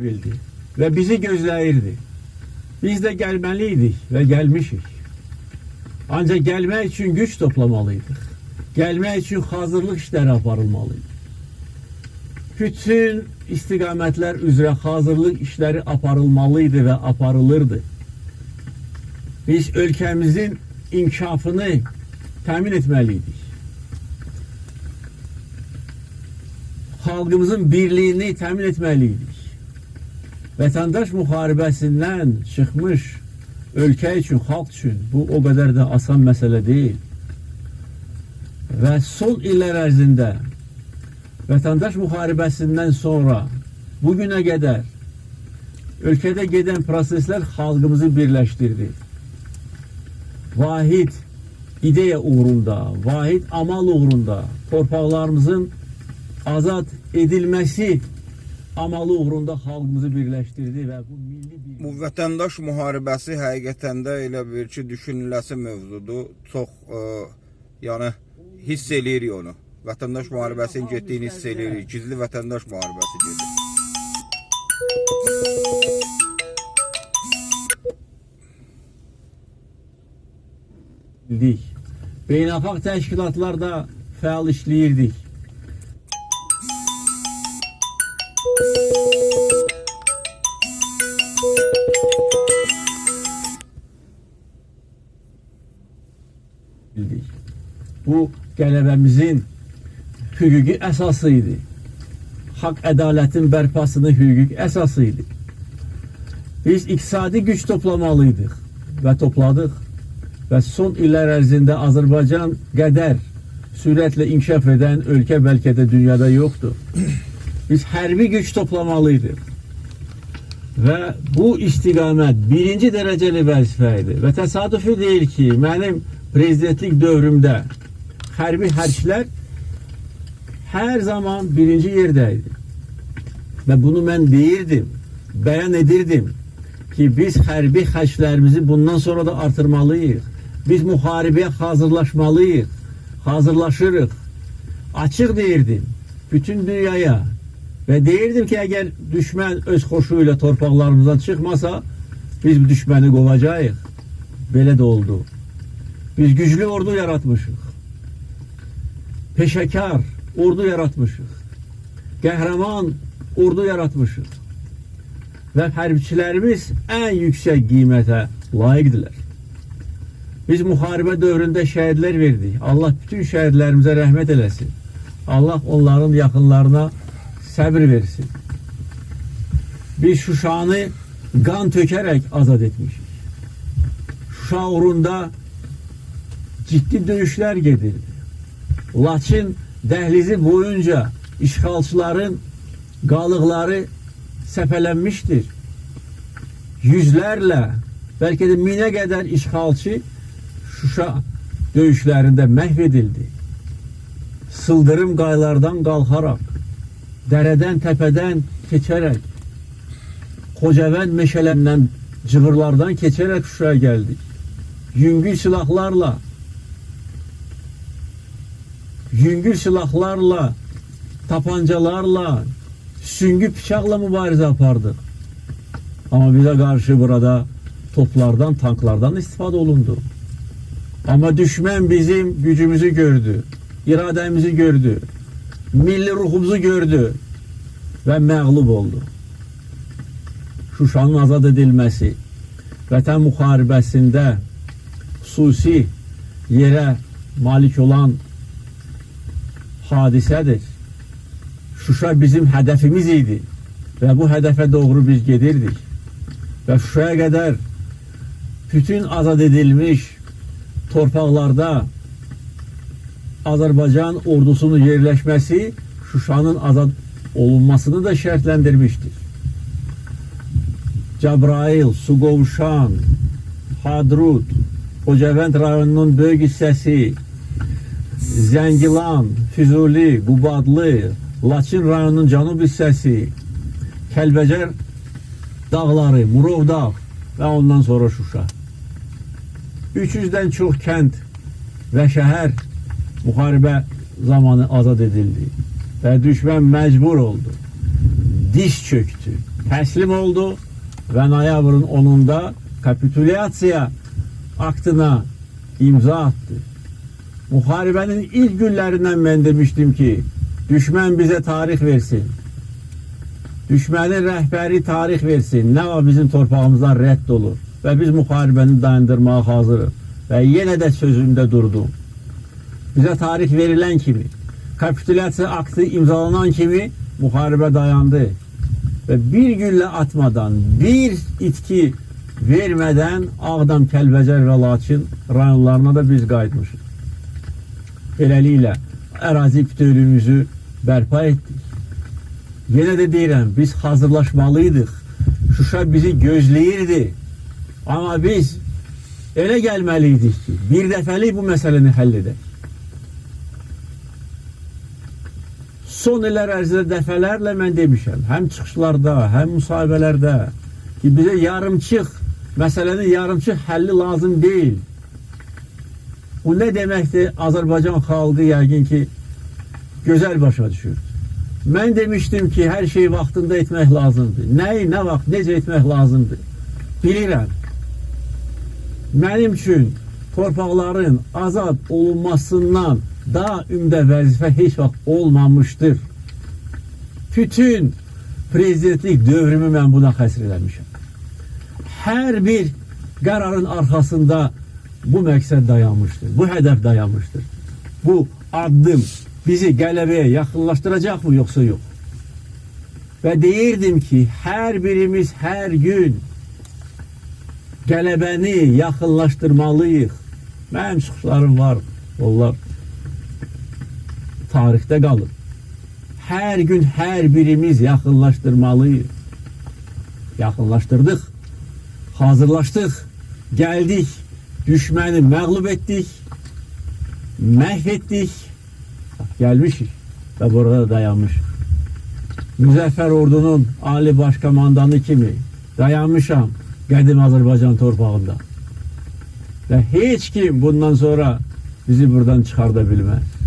bildi ve bizi gözləyirdi. Biz de gelmeliydik ve gelmişik. Ancak gelmek için güç toplamalıydık. Gelmek için hazırlık işleri aparılmalıydı. Bütün istikametler üzere hazırlık işleri aparılmalıydı ve aparılırdı. Biz ülkemizin inkişafını temin etmeliydik. Halkımızın birliğini temin etmeliydik. Vətəndaş müharibəsindən çıxmış ölkə üçün, xalq üçün bu o qədər də asan məsələ deyil. Və son illər ərzində vətəndaş müharibəsindən sonra bu günə qədər ölkədə gedən proseslər xalqımızı birləşdirdi. Vahid ideya uğrunda, vahid amal uğrunda torpaqlarımızın azad edilməsi amalı uğrunda xalqımızı birləşdirdi və bu milli bir Bu vətəndaş müharibəsi həqiqətən də elə bir ki, düşünüləsi mövzudur. Çox ə, yəni hiss eləyirik onu. Vətəndaş müharibəsinin getdiyini hiss eləyirik. Gizli vətəndaş müharibəsi gedir. bildik. Beynəlxalq təşkilatlarda fəal işləyirdik. Bu qələbəmizin hüquqi əsası idi. Haqq ədalətin bərpasının hüquqi əsası. Biz iqtisadi güc toplamalıydıq və topladıq. Və son illər ərzində Azərbaycan qədər sürətlə inkişaf edən ölkə bəlkə də dünyada yoxdur. Biz hərbi güc toplamalıydıq. Və bu istiqamət birinci dərəcəli vəzifə idi. Və təsadüfi deyil ki, mənim prezidentlik dövrümdə hərbi hərçlər hər zaman birinci yerdə idi. Və bunu mən deyirdim, bəyan edirdim ki, biz hərbi xərclərimizi bundan sonra da artırmalıyıq. Biz müharibəyə hazırlaşmalıyıq, hazırlaşırıq. Açıq deyirdim bütün dünyaya və deyirdim ki, əgər düşmən öz xoşu ilə torpaqlarımızdan çıxmasa, biz bu düşməni qovacağıq. Belə də oldu. Biz güclü ordu yaratmışıq. Peşəkar ordu yaratmışıq. Qəhrəman ordu yaratmışıq. Və hərbiçilərimiz ən yüksək qiymətə layiqdirlər. Biz müharibə dövründə şəhidlər verdik. Allah bütün şəhidlərimizə rəhmət eləsin. Allah onların yaxınlarına səbir versin. Biz Şuşanı qan tökərək azad etmişik. Şuşa uğrunda ciddi döyüşlər gedirdi. Laçın dəhlizi boyunca işğalçıların qalıqları səpələnmişdir. Yüzlərlə, bəlkə də minə qədər işğalçı Şuşa döyüşlərində məhv edildi. Sıldırım qaylardan qalxaraq, dərədən, təpədən keçərək, Xocavənd meşələrindən, cığırlardan keçərək Şuşaya gəldik. Yüngül silahlarla yüngül silahlarla, tapancalarla, süngü bıçakla mübarize yapardık. Ama bize karşı burada toplardan, tanklardan istifade olundu. Ama düşman bizim gücümüzü gördü, irademizi gördü, milli ruhumuzu gördü ve məğlub oldu. Şuşanın azad edilmesi, vətən müharibəsində xüsusi yerə malik olan hadisədir. Şuşa bizim hədəfimiz idi və bu hədəfə doğru biz gedirdik. Və Şuşaya qədər bütün azad edilmiş torpaqlarda Azərbaycan ordusunun yerləşməsi Şuşanın azad olunmasını da şərtləndirmişdir. Cəbrail, Suqovuşan, Hadrut, Xocavənd rayonunun böyük hissəsi, Zəngilan, Füzuli, Qubadlı, Laçın rayonunun cənub hissəsi, Kəlbəcər dağları, Murovdağ və ondan sonra Şuşa. 300-dən çox kənd və şəhər müharibə zamanı azad edildi və düşmən məcbur oldu. Diş çöktü, teslim oldu ve noyabrın 10'unda kapitülyasiya aktına imza attı. Muharebenin ilk günlerinden ben demiştim ki düşman bize tarih versin. Düşmanın rehberi tarih versin. Ne var bizim torpağımızdan redd olur. Ve biz muharebeni dayandırmaya hazırız. Ve yine de sözümde durdum. Bize tarih verilen kimi, kapitülasyon aktı imzalanan kimi muharebe dayandı. Ve bir gülle atmadan, bir itki vermeden Ağdam, Kəlbəcər və Laçın rayonlarına da biz qayıtmışıq. Beləliklə ərazi bütövlüyümüzü bərpa etdik. Yenə də deyirəm, biz hazırlaşmalıydıq. Şuşa bizi gözləyirdi. Amma biz elə gəlməliydik ki, bir dəfəlik bu məsələni həll edək. Son illər ərzində dəfələrlə mən demişəm, həm çıxışlarda, həm müsahibələrdə ki, bizə yarımçıq, məsələnin yarımçıq həlli lazım deyil. Bu nə deməkdir? Azərbaycan xalqı yəqin ki, gözəl başa düşür. Mən demişdim ki, hər şeyi vaxtında etmək lazımdır. Nəyi, nə vaxt, necə etmək lazımdır? Bilirəm. Mənim üçün torpaqların azad olunmasından daha ümdə vəzifə heç vaxt olmamışdır. Bütün prezidentlik dövrümü mən buna həsr eləmişəm. Hər bir qərarın arxasında bu məqsəd dayanmışdır. Bu hədəf dayanmışdır. Bu addım bizi qələbəyə yaxınlaşdıracaq mı yoxsa yox? Və deyirdim ki, hər birimiz hər gün qələbəni yaxınlaşdırmalıyıq. Mənim çıxışlarım var. Onlar tarixdə qalır. Hər gün hər birimiz yaxınlaşdırmalıyıq. Yaxınlaşdırdıq. Hazırlaşdıq. Gəldik. Düşməni məğlub etdik. Məhv etdik. Gəlmişik və burada dayanmışıq. Müzəffər ordunun ali baş komandanı kimi dayanmışam qədim Azərbaycan torpağında. Və heç kim bundan sonra bizi buradan çıxarda bilməz.